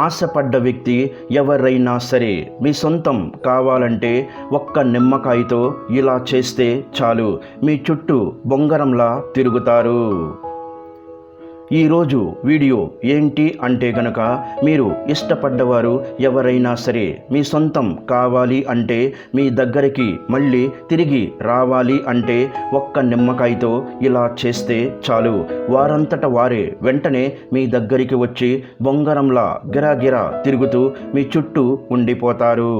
ఆశపడ్డ వ్యక్తి ఎవరైనా సరే మీ సొంతం కావాలంటే ఒక్క నిమ్మకాయతో ఇలా చేస్తే చాలు. మీ చుట్టూ బొంగరంలా తిరుగుతారు. ఈరోజు వీడియో ఏంటి అంటే గనక మీరు ఇష్టపడ్డవారు ఎవరైనా సరే మీ సొంతం కావాలి అంటే మీ దగ్గరికి మళ్ళీ తిరిగి రావాలి అంటే ఒక్క నిమ్మకాయతో ఇలా చేస్తే చాలు. వారంతట వారే వెంటనే మీ దగ్గరికి వచ్చి బొంగరంలా గిరాగిరా తిరుగుతూ మీ చుట్టూ ఉండిపోతారు.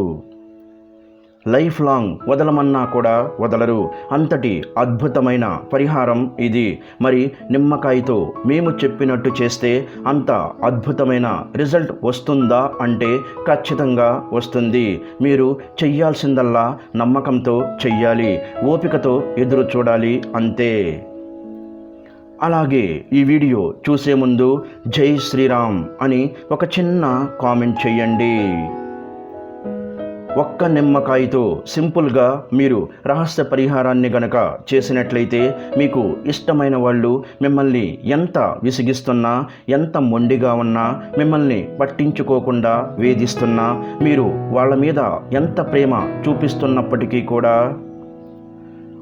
లైఫ్ లాంగ్ వదలమన్నా కూడా వదలరు. అంతటి అద్భుతమైన పరిహారం ఇది. మరి నిమ్మకాయతో మేము చెప్పినట్టు చేస్తే అంత అద్భుతమైన రిజల్ట్ వస్తుందా అంటే ఖచ్చితంగా వస్తుంది. మీరు చెయ్యాల్సిందల్లా నమ్మకంతో చెయ్యాలి. ఓపికతో ఎదురు చూడాలి అంతే. అలాగే ఈ వీడియో చూసే ముందు జై శ్రీరామ్ అని ఒక చిన్న కామెంట్ చేయండి ఒక్క నిమ్మకాయతో సింపుల్గా మీరు రహస్య పరిహారాన్ని గనక చేసినట్లయితే మీకు ఇష్టమైన వాళ్ళు మిమ్మల్ని ఎంత విసిగిస్తున్నా ఎంత మొండిగా ఉన్నా మిమ్మల్ని పట్టించుకోకుండా వేధిస్తున్నా మీరు వాళ్ళ మీద ఎంత ప్రేమ చూపిస్తున్నప్పటికీ కూడా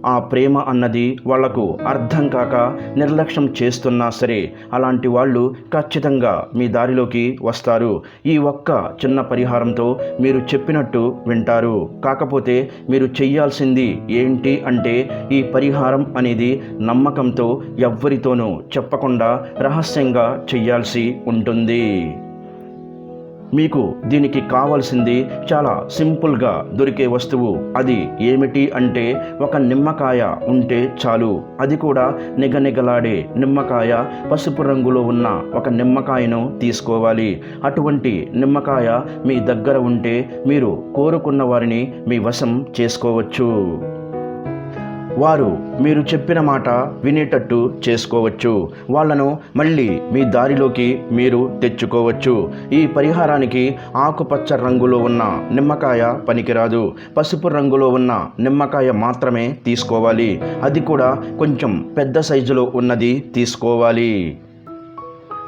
ఆ ప్రేమ అన్నది వాళ్ళకు అర్థం కాక నిర్లక్ష్యం చేస్తున్నా సరే అలాంటి వాళ్ళు ఖచ్చితంగా మీ దారిలోకి వస్తారు. ఈ ఒక్క చిన్న పరిహారంతో మీరు చెప్పినట్టు వింటారు. కాకపోతే మీరు చెయ్యాల్సింది ఏంటి అంటే ఈ పరిహారం అనేది నమ్మకంతో ఎవ్వరితోనూ చెప్పకుండా రహస్యంగా చెయ్యాల్సి ఉంటుంది. మీకు దీనికి కావాల్సింది చాలా సింపుల్గా దొరికే వస్తువు. అది ఏమిటి అంటే ఒక నిమ్మకాయ ఉంటే చాలు. అది కూడా నిగనిగలాడే నిమ్మకాయ. పసుపు రంగులో ఉన్న ఒక నిమ్మకాయను తీసుకోవాలి. అటువంటి నిమ్మకాయ మీ దగ్గర ఉంటే మీరు కోరుకున్న వారిని మీ వశం చేసుకోవచ్చు. వారు మీరు చెప్పిన మాట వినేటట్టు చేసుకోవచ్చు. వాళ్ళను మళ్ళీ మీ దారిలోకి మీరు తెచ్చుకోవచ్చు. ఈ పరిహారానికి ఆకుపచ్చ రంగులో ఉన్న నిమ్మకాయ పనికిరాదు. పసుపు రంగులో ఉన్న నిమ్మకాయ మాత్రమే తీసుకోవాలి. అది కూడా కొంచెం పెద్ద సైజులో ఉన్నది తీసుకోవాలి.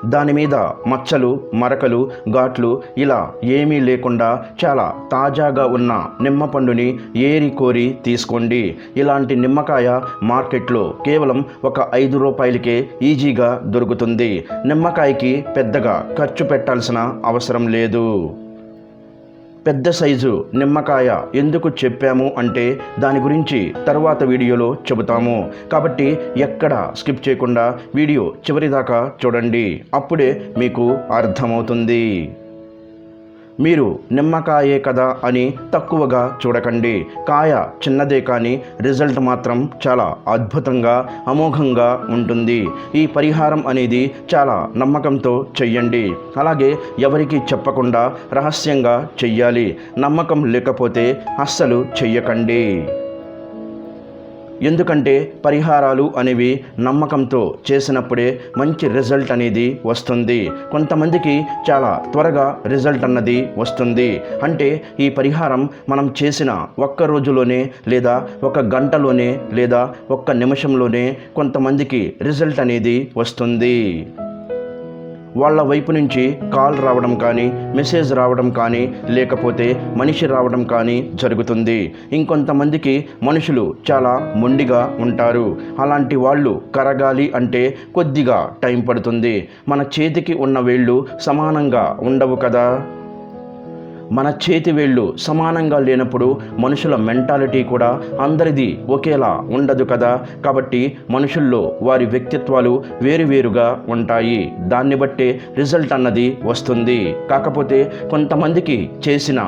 దాని మీద మచ్చలు మరకలు ఘాట్లు ఇలా ఏమీ లేకుండా చాలా తాజాగా ఉన్న నిమ్మ పండుని ఏరి కోరి తీసుకోండి. ఇలాంటి నిమ్మకాయ మార్కెట్లో కేవలం ఒక ఐదు రూపాయలకే ఈజీగా దొరుకుతుంది. నిమ్మకాయకి పెద్దగా ఖర్చు పెట్టాల్సిన అవసరం లేదు. పెద్ద సైజు నిమ్మకాయ ఎందుకు చెప్పాము అంటే దాని గురించి తర్వాత వీడియోలో చెబుతాము. కాబట్టి ఎక్కడ స్కిప్ చేయకుండా వీడియో చివరిదాకా చూడండి. అప్పుడే మీకు అర్థమవుతుంది. మీరు నిమ్మకాయే కదా అని తక్కువగా చూడకండి. కాయ చిన్నదే కానీ రిజల్ట్ మాత్రం చాలా అద్భుతంగా అమోఘంగా ఉంటుంది. ఈ పరిహారం అనేది చాలా నమ్మకంతో చెయ్యండి. అలాగే ఎవరికి చెప్పకుండా రహస్యంగా చెయ్యాలి. నమ్మకం లేకపోతే అస్సలు చెయ్యకండి. ఎందుకంటే పరిహారాలు అనేవి నమ్మకంతో చేసినప్పుడే మంచి రిజల్ట్ అనేది వస్తుంది. కొంతమందికి చాలా త్వరగా రిజల్ట్ అన్నది వస్తుంది. అంటే ఈ పరిహారం మనం చేసిన ఒక్క రోజులోనే లేదా ఒక గంటలోనే లేదా ఒక్క నిమిషంలోనే కొంతమందికి రిజల్ట్ అనేది వస్తుంది. వాళ్ళ వైపు నుంచి కాల్ రావడం కానీ మెసేజ్ రావడం కానీ లేకపోతే మనిషి రావడం కానీ జరుగుతుంది. ఇంకొంతమందికి మనుషులు చాలా మొండిగా ఉంటారు. అలాంటి వాళ్ళు కరగాలి అంటే కొద్దిగా టైం పడుతుంది. మన చేతికి ఉన్న వేళ్ళు సమానంగా ఉండవు కదా? మన చేతి వేళ్ళు సమానంగా లేనప్పుడు మనుషుల మెంటాలిటీ కూడా అందరిది ఒకేలా ఉండదు కదా. కాబట్టి మనుషుల్లో వారి వ్యక్తిత్వాలు వేరువేరుగా ఉంటాయి. దాన్ని బట్టే రిజల్ట్ అన్నది వస్తుంది. కాకపోతే కొంతమందికి చేసిన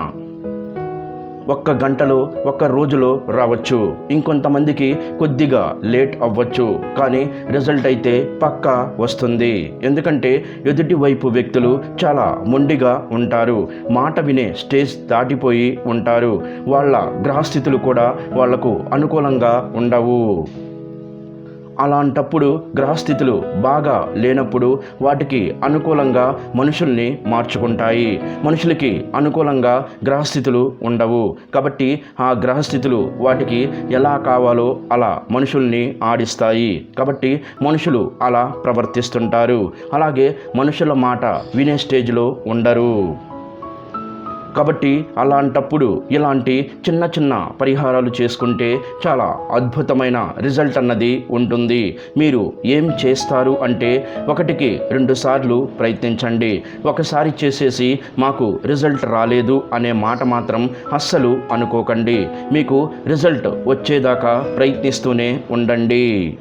ఒక్క గంటలో ఒక్క రోజులో రావచ్చు. ఇంకొంతమందికి కొద్దిగా లేట్ అవ్వచ్చు. కానీ రిజల్ట్ అయితే పక్కా వస్తుంది. ఎందుకంటే ఎదుటి వైపు వ్యక్తులు చాలా మొండిగా ఉంటారు. మాట వినే స్టేజ్ దాటిపోయి ఉంటారు. వాళ్ళ గ్రహస్థితులు కూడా వాళ్ళకు అనుకూలంగా ఉండవు. అలాంటప్పుడు గ్రహస్థితులు బాగా లేనప్పుడు వాటికి అనుకూలంగా మనుషుల్ని మార్చుకుంటాయి. మనుషులకి అనుకూలంగా గ్రహస్థితులు ఉండవు. కాబట్టి ఆ గ్రహస్థితులు వాటికి ఎలా కావాలో అలా మనుషుల్ని ఆడిస్తాయి. కాబట్టి మనుషులు అలా ప్రవర్తిస్తుంటారు. అలాగే మనుషుల మాట వినే స్టేజ్లో ఉండరు. కాబట్టి అలాంటప్పుడు ఇలాంటి చిన్న చిన్న పరిహారాలు చేసుకుంటే చాలా అద్భుతమైన రిజల్ట్ అన్నది ఉంటుంది. మీరు ఏం చేస్తారు అంటే ఒకటికి రెండు సార్లు ప్రయత్నించండి. ఒకసారి చేసేసి మాకు రిజల్ట్ రాలేదు అనే మాట మాత్రం అస్సలు అనుకోకండి. మీకు రిజల్ట్ వచ్చేదాకా ప్రయత్నిస్తూనే ఉండండి.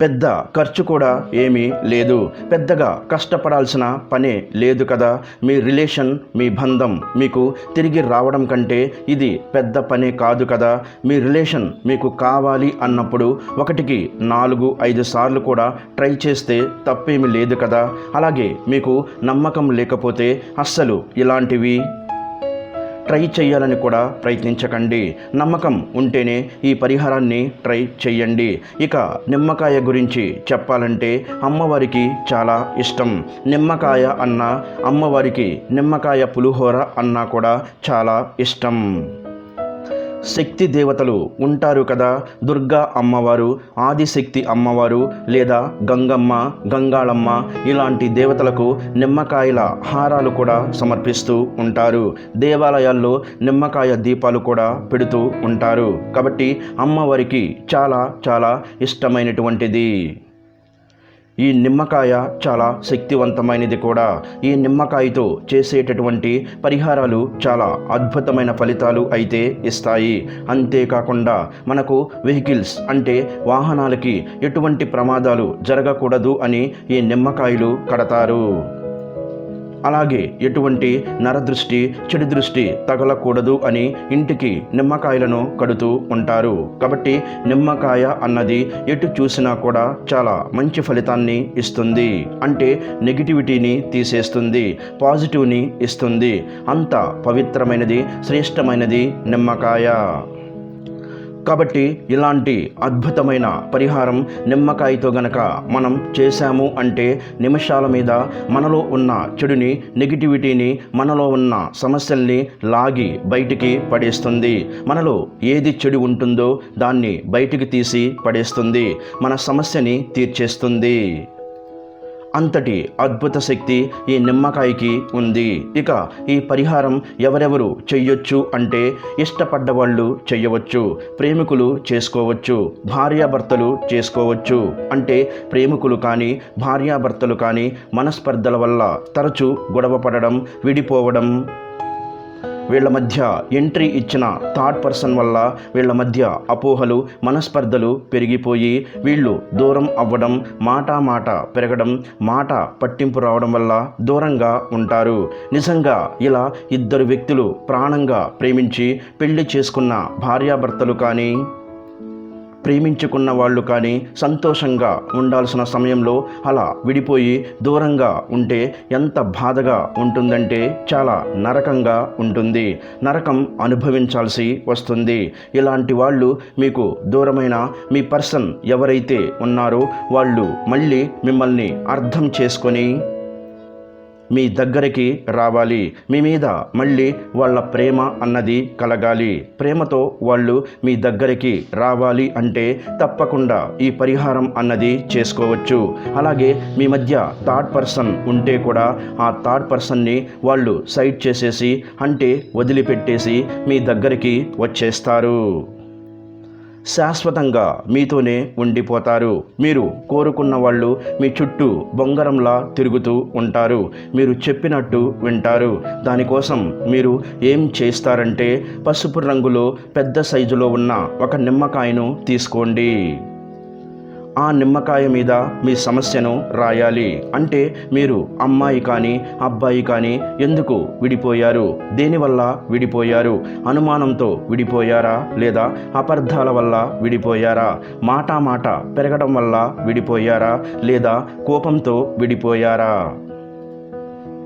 పెద్ద ఖర్చు కూడా ఏమీ లేదు. పెద్దగా కష్టపడాల్సిన పనే లేదు కదా. మీ రిలేషన్ మీ బంధం మీకు తిరిగి రావడం కంటే ఇది పెద్ద పనే కాదు కదా. మీ రిలేషన్ మీకు కావాలి అన్నప్పుడు ఒకటికి నాలుగు ఐదు సార్లు కూడా ట్రై చేస్తే తప్పేమీ లేదు కదా. అలాగే మీకు నమ్మకం లేకపోతే అస్సలు ఇలాంటివి ట్రై చేయాలని కూడా ప్రయత్నించకండి. నమ్మకం ఉంటేనే ఈ పరిహారాన్ని ట్రై చేయండి. ఇక నిమ్మకాయ గురించి చెప్పాలంటే అమ్మవారికి చాలా ఇష్టం. నిమ్మకాయ అన్న అమ్మవారికి నిమ్మకాయ పులిహోర అన్నా కూడా చాలా ఇష్టం. శక్తి దేవతలు ఉంటారు కదా. దుర్గా అమ్మవారు ఆదిశక్తి అమ్మవారు లేదా గంగమ్మ గంగాళమ్మ ఇలాంటి దేవతలకు నిమ్మకాయల హారాలు కూడా సమర్పిస్తూ ఉంటారు. దేవాలయాల్లో నిమ్మకాయ దీపాలు కూడా పెడుతూ ఉంటారు. కాబట్టి అమ్మవారికి చాలా చాలా ఇష్టమైనటువంటిది. ఈ నిమ్మకాయ చాలా శక్తివంతమైనది కూడా. ఈ నిమ్మకాయతో చేసేటటువంటి పరిహారాలు చాలా అద్భుతమైన ఫలితాలు అయితే ఇస్తాయి. అంతేకాకుండా మనకు వెహికల్స్ అంటే వాహనాలకి ఎటువంటి ప్రమాదాలు జరగకూడదు అని ఈ నిమ్మకాయలు కడతారు. అలాగే ఎటువంటి నరదృష్టి చెడు దృష్టి తగలకూడదు అని ఇంటికి నిమ్మకాయలను కడుతూ ఉంటారు. కాబట్టి నిమ్మకాయ అన్నది ఎటు చూసినా కూడా చాలా మంచి ఫలితాన్ని ఇస్తుంది. అంటే నెగిటివిటీని తీసేస్తుంది పాజిటివ్ని ఇస్తుంది. అంత పవిత్రమైనది శ్రేష్టమైనది నిమ్మకాయ. కాబట్టి ఇలాంటి అద్భుతమైన పరిహారం నిమ్మకాయతో గనక మనం చేశాము అంటే నిమిషాల మీద మనలో ఉన్న చెడుని నెగిటివిటీని మనలో ఉన్న సమస్యల్ని లాగి బయటికి పడేస్తుంది. మనలో ఏది చెడు ఉంటుందో దాన్ని బయటికి తీసి పడేస్తుంది. మన సమస్యని తీర్చేస్తుంది. అంతటి అద్భుత శక్తి ఈ నిమ్మకాయకి ఉంది. ఇక ఈ పరిహారం ఎవరెవరు చెయ్యొచ్చు అంటే ఇష్టపడ్డ వాళ్ళు చెయ్యవచ్చు ప్రేమికులు చేసుకోవచ్చు భార్యాభర్తలు చేసుకోవచ్చు. అంటే ప్రేమికులు కానీ భార్యాభర్తలు కానీ మనస్పర్ధల వల్ల తరచూ గొడవ పడడం విడిపోవడం వీళ్ళ మధ్య ఎంట్రీ ఇచ్చిన థర్డ్ పర్సన్ వల్ల వీళ్ళ మధ్య అపోహలు మనస్పర్ధలు పెరిగిపోయి వీళ్ళు దూరం అవ్వడం మాట మాట పెరగడం మాట పట్టింపు రావడం వల్ల దూరంగా ఉంటారు. నిజంగా ఇలా ఇద్దరు వ్యక్తులు ప్రాణంగా ప్రేమించి పెళ్ళి చేసుకున్న భార్యాభర్తలు కానీ ప్రేమించుకున్న వాళ్ళు కానీ సంతోషంగా ఉండాల్సిన సమయంలో అలా విడిపోయి దూరంగా ఉంటే ఎంత బాధగా ఉంటుందంటే చాలా నరకంగా ఉంటుంది. నరకం అనుభవించాల్సి వస్తుంది. ఇలాంటి వాళ్ళు మీకు దూరమైన మీ పర్సన్ ఎవరైతే ఉన్నారో వాళ్ళు మళ్ళీ మిమ్మల్ని అర్థం చేసుకొని మీ దగ్గరికి రావాలి. మీ మీద మళ్ళీ వాళ్ళ ప్రేమ అన్నది కలగాలి. ప్రేమతో వాళ్ళు మీ దగ్గరికి రావాలి అంటే తప్పకుండా ఈ పరిహారం అన్నది చేసుకోవచ్చు. అలాగే మీ మధ్య థర్డ్ పర్సన్ ఉంటే కూడా ఆ థర్డ్ పర్సన్ని వాళ్ళు సైడ్ చేసేసి అంటే వదిలిపెట్టేసి మీ దగ్గరికి వచ్చేస్తారు. శాశ్వతంగా మీతోనే ఉండిపోతారు. మీరు కోరుకున్న వాళ్ళు మీ చుట్టూ బొంగరంలా తిరుగుతూ ఉంటారు. మీరు చెప్పినట్టు వింటారు. దానికోసం మీరు ఏం చేస్తారంటే పసుపు రంగులో పెద్ద సైజులో ఉన్న ఒక నిమ్మకాయను తీసుకోండి. ఆ నిమ్మకాయ మీద మీ సమస్యను రాయాలి. అంటే మీరు అమ్మాయి కానీ అబ్బాయి కానీ ఎందుకు విడిపోయారు? దేనివల్ల విడిపోయారు? అనుమానంతో విడిపోయారా? లేదా అపార్థాల వల్ల విడిపోయారా? మాటా మాట పెరగడం వల్ల విడిపోయారా? లేదా కోపంతో విడిపోయారా?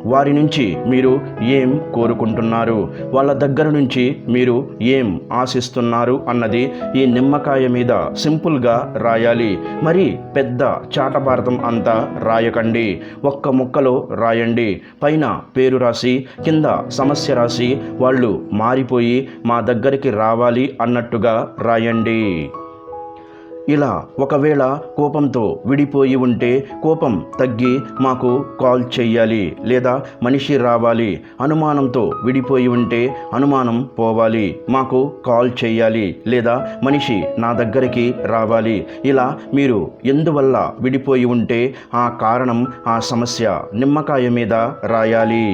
వారి నుంచి మీరు ఏం కోరుకుంటున్నారు? వాళ్ళ దగ్గర నుంచి మీరు ఏం ఆశిస్తున్నారు? అన్నది ఈ నిమ్మకాయ మీద సింపుల్గా రాయాలి. మరి పెద్ద చాటభారతం అంతా రాయకండి. ఒక్క ముక్కలో రాయండి. పైన పేరు రాసి కింద సమస్య రాసి వాళ్ళు మారిపోయి మా దగ్గరికి రావాలి అన్నట్టుగా రాయండి. ఇలా ఒకవేళ కోపంతో విడిపోయి ఉంటే కోపం తగ్గి మాకు కాల్ చెయ్యాలి లేదా మనిషి రావాలి అనుమానంతో విడిపోయి ఉంటే అనుమానం పోవాలి. మాకు కాల్ చెయ్యాలి లేదా మనిషి నా దగ్గరికి రావాలి. ఇలా మీరు ఎందువల్ల విడిపోయి ఉంటే ఆ కారణం ఆ సమస్య నిమ్మకాయ మీద రాయాలి.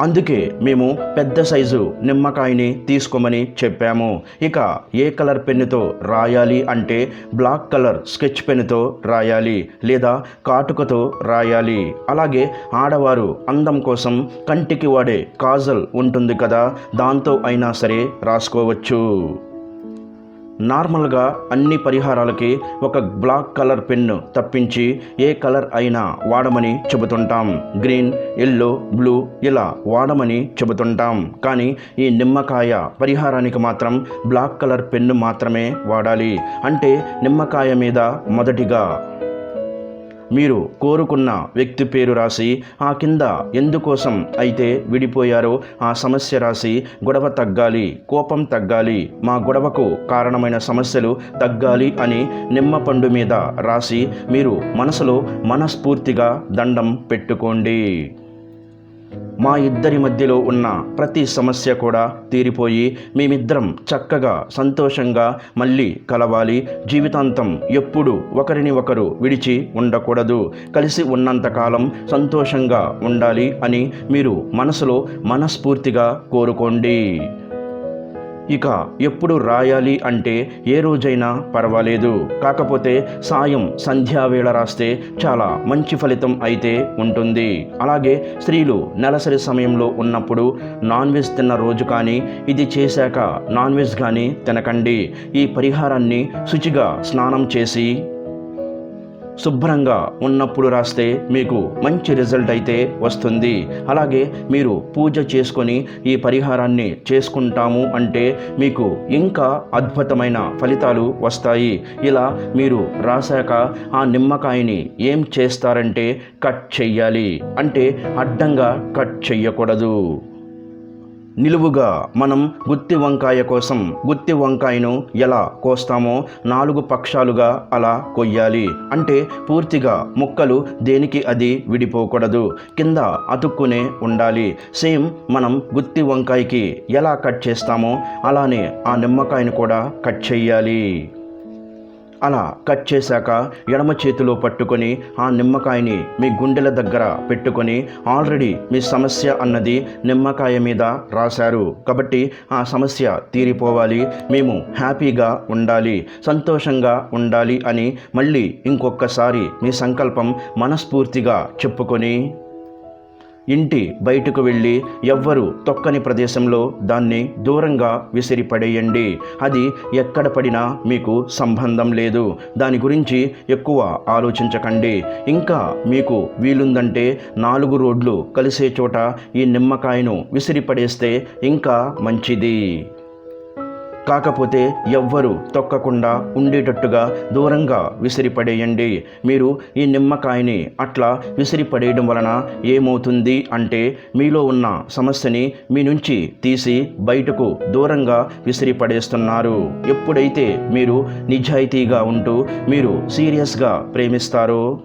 అందుకే మేము పెద్ద సైజు నిమ్మకాయని తీసుకోమని చెప్పాము. ఇక ఏ కలర్ పెన్నుతో రాయాలి అంటే బ్లాక్ కలర్ స్కెచ్ పెన్నుతో రాయాలి లేదా కాటుకతో రాయాలి. అలాగే ఆడవారు అందం కోసం కంటికి వాడే కాజల్ ఉంటుంది కదా దాంతో అయినా సరే రాసుకోవచ్చు. నార్మల్గా అన్ని పరిహారాలకి ఒక బ్లాక్ కలర్ పెన్ను తప్పించి ఏ కలర్ అయినా వాడమని చెబుతుంటాం. గ్రీన్ ఎల్లో బ్లూ ఇలా వాడమని చెబుతుంటాం. కానీ ఈ నిమ్మకాయ పరిహారానికి మాత్రం బ్లాక్ కలర్ పెన్ను మాత్రమే వాడాలి. అంటే నిమ్మకాయ మీద మొదటిగా మీరు కోరుకున్న వ్యక్తి పేరు రాసి ఆ కింద ఎందుకోసం అయితే విడిపోయారో ఆ సమస్య రాసి గొడవ తగ్గాలి కోపం తగ్గాలి మా గొడవకు కారణమైన సమస్యలు తగ్గాలి అని నిమ్మపండు మీద రాసి మీరు మనసులో మనస్ఫూర్తిగా దండం పెట్టుకోండి. మా ఇద్దరి మధ్యలో ఉన్న ప్రతి సమస్య కూడా తీరిపోయి మేమిద్దరం చక్కగా సంతోషంగా మళ్ళీ కలవాలి. జీవితాంతం ఎప్పుడు ఒకరిని ఒకరు విడిచి ఉండకూడదు. కలిసి ఉన్నంతకాలం సంతోషంగా ఉండాలి అని మీరు మనసులో మనస్ఫూర్తిగా కోరుకోండి. ఇక ఎప్పుడు రాయాలి అంటే ఏ రోజైనా పర్వాలేదు. కాకపోతే సాయం సంధ్యావేళ రాస్తే చాలా మంచి ఫలితం అయితే ఉంటుంది. అలాగే స్త్రీలు నెలసరి సమయంలో ఉన్నప్పుడు నాన్ వెజ్ తిన్న రోజు కానీ ఇది చేశాక నాన్ వెజ్ కానీ తినకండి. ఈ పరిహారాన్ని శుచిగా స్నానం చేసి శుభ్రంగా ఉన్నప్పుడు రాస్తే మీకు మంచి రిజల్ట్ అయితే వస్తుంది. అలాగే మీరు పూజ చేసుకొని ఈ పరిహారాన్ని చేసుకుంటాము అంటే మీకు ఇంకా అద్భుతమైన ఫలితాలు వస్తాయి. ఇలా మీరు రాశాక ఆ నిమ్మకాయని ఏం చేస్తారంటే కట్ చెయ్యాలి. అంటే అడ్డంగా కట్ చెయ్యకూడదు. నిలువుగా మనం గుత్తి వంకాయ కోసం గుత్తి వంకాయను ఎలా కోస్తామో నాలుగు పక్షాలుగా అలా కొయ్యాలి. అంటే పూర్తిగా ముక్కలు దేనికి అది విడిపోకూడదు. కింద అతుక్కునే ఉండాలి. సేమ్ మనం గుత్తి వంకాయకి ఎలా కట్ చేస్తామో అలానే ఆ నిమ్మకాయను కూడా కట్ చేయాలి. అలా కట్ చేశాక ఎడమ చేతిలో పట్టుకొని ఆ నిమ్మకాయని మీ గుండెల దగ్గర పెట్టుకొని ఆల్రెడీ మీ సమస్య అన్నది నిమ్మకాయ మీద రాశారు. కాబట్టి ఆ సమస్య తీరిపోవాలి. మేము హ్యాపీగా ఉండాలి సంతోషంగా ఉండాలి అని మళ్ళీ ఇంకొకసారి మీ సంకల్పం మనస్ఫూర్తిగా చెప్పుకొని ఇంటి బయటకు వెళ్ళి ఎవ్వరు తొక్కని ప్రదేశంలో దాన్ని దూరంగా విసిరిపడేయండి. అది ఎక్కడ పడినా మీకు సంబంధం లేదు. దాని గురించి ఎక్కువ ఆలోచించకండి. ఇంకా మీకు వీలుందంటే నాలుగు రోడ్లు కలిసే చోట ఈ నిమ్మకాయను విసిరిపడేస్తే ఇంకా మంచిది. కాకపోతే ఎవ్వరు తొక్కకుండా ఉండేటట్టుగా దూరంగా విసిరిపడేయండి. మీరు ఈ నిమ్మకాయని అట్లా విసిరిపడేయడం వలన ఏమవుతుంది అంటే మీలో ఉన్న సమస్యని మీ నుంచి తీసి బయటకు దూరంగా విసిరిపడేస్తున్నారు. ఎప్పుడైతే మీరు నిజాయితీగా ఉంటూ మీరు సీరియస్గా ప్రేమిస్తారో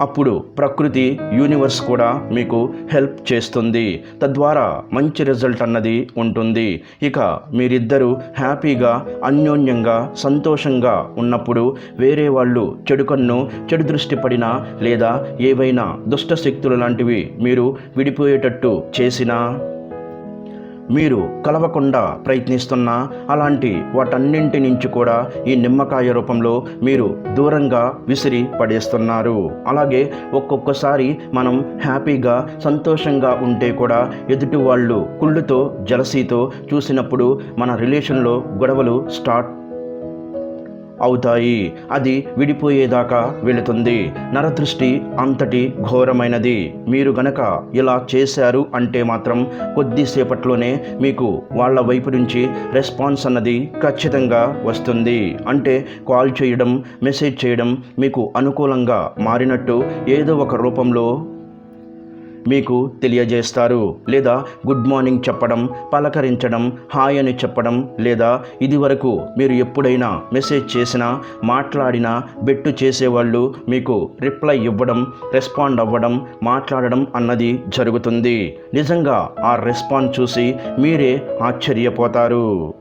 అప్పుడు ప్రకృతి యూనివర్స్ కూడా మీకు హెల్ప్ చేస్తుంది. తద్వారా మంచి రిజల్ట్ అన్నది ఉంటుంది. ఇక మీరిద్దరూ హ్యాపీగా అన్యోన్యంగా సంతోషంగా ఉన్నప్పుడు వేరే వాళ్ళు చెడు కన్ను చెడు దృష్టి పడినా లేదా ఏవైనా దుష్ట శక్తులు లాంటివి మీరు విడిపోయేటట్టు చేసినా మీరు కలవకుండా ప్రయత్నిస్తున్న అలాంటి వాటన్నింటి నుంచి కూడా ఈ నిమ్మకాయ రూపంలో మీరు దూరంగా విసిరి పడేస్తున్నారు. అలాగే ఒక్కొక్కసారి మనం హ్యాపీగా సంతోషంగా ఉంటే కూడా ఎదుటి వాళ్ళు కుళ్ళుతో జలసీతో చూసినప్పుడు మన రిలేషన్లో గొడవలు స్టార్ట్ అవుతాయి. అది విడిపోయేదాకా వెళుతుంది. నరదృష్టి అంతటి ఘోరమైనది. మీరు గనక ఇలా చేశారు అంటే మాత్రం కొద్దిసేపట్లోనే మీకు వాళ్ళ వైపు నుంచి రెస్పాన్స్ అన్నది ఖచ్చితంగా వస్తుంది. అంటే కాల్ చేయడం మెసేజ్ చేయడం మీకు అనుకూలంగా మారినట్టు ఏదో ఒక రూపంలో మీకు తెలియజేస్తారు. లేదా గుడ్ మార్నింగ్ చెప్పడం పలకరించడం హాయ్ అని చెప్పడం లేదా ఇది వరకు మీరు ఎప్పుడైనా మెసేజ్ చేసినా మాట్లాడినా బెట్టు చేసేవాళ్ళు మీకు రిప్లై ఇవ్వడం రెస్పాండ్ అవ్వడం మాట్లాడడం అన్నది జరుగుతుంది. నిజంగా ఆ రెస్పాండ్ చూసి మీరే ఆశ్చర్యపోతారు.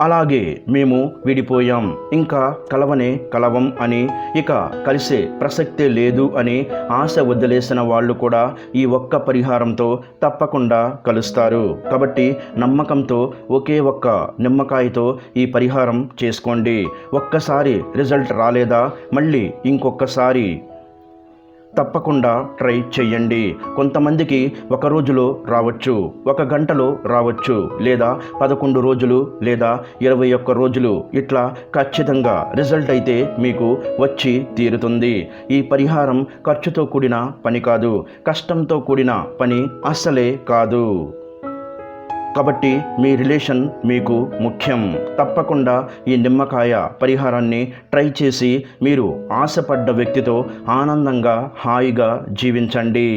అలాగే మేము విడిపోయాం. ఇంకా కలవనే కలవం అని ఇక కలిసే ప్రసక్తే లేదు అని ఆశ వదిలేసిన వాళ్ళు కూడా ఈ ఒక్క పరిహారంతో తప్పకుండా కలుస్తారు. కాబట్టి నమ్మకంతో ఒకే ఒక్క నిమ్మకాయతో ఈ పరిహారం చేసుకోండి. ఒక్కసారి రిజల్ట్ రాలేదా? మళ్ళీ ఇంకొకసారి తప్పకుండా ట్రై చేయండి కొంతమందికి ఒక రోజులో రావచ్చు ఒక గంటలో రావచ్చు లేదా పదకొండు రోజులు లేదా ఇరవై ఒక్క రోజులు. ఇట్లా ఖచ్చితంగా రిజల్ట్ అయితే మీకు వచ్చి తీరుతుంది. ఈ పరిహారం ఖర్చుతో కూడిన పని కాదు కష్టంతో కూడిన పని అస్సలే కాదు. కాబట్టి మీ రిలేషన్ మీకు ముఖ్యం. తప్పకుండా ఈ నిమ్మకాయ పరిహారాన్ని ట్రై చేసి మీరు ఆశపడ్డ వ్యక్తితో ఆనందంగా హాయిగా జీవించండి.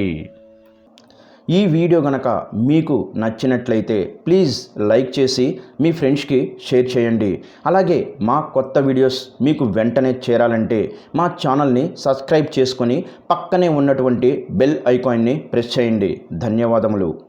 ఈ వీడియో గనక మీకు నచ్చినట్లయితే ప్లీజ్ లైక్ చేసి మీ ఫ్రెండ్స్కి షేర్ చేయండి. అలాగే మా కొత్త వీడియోస్ మీకు వెంటనే చేరాలంటే మా ఛానల్ని సబ్స్క్రైబ్ చేసుకొని పక్కనే ఉన్నటువంటి బెల్ ఐకాన్ని ప్రెస్ చేయండి. ధన్యవాదములు.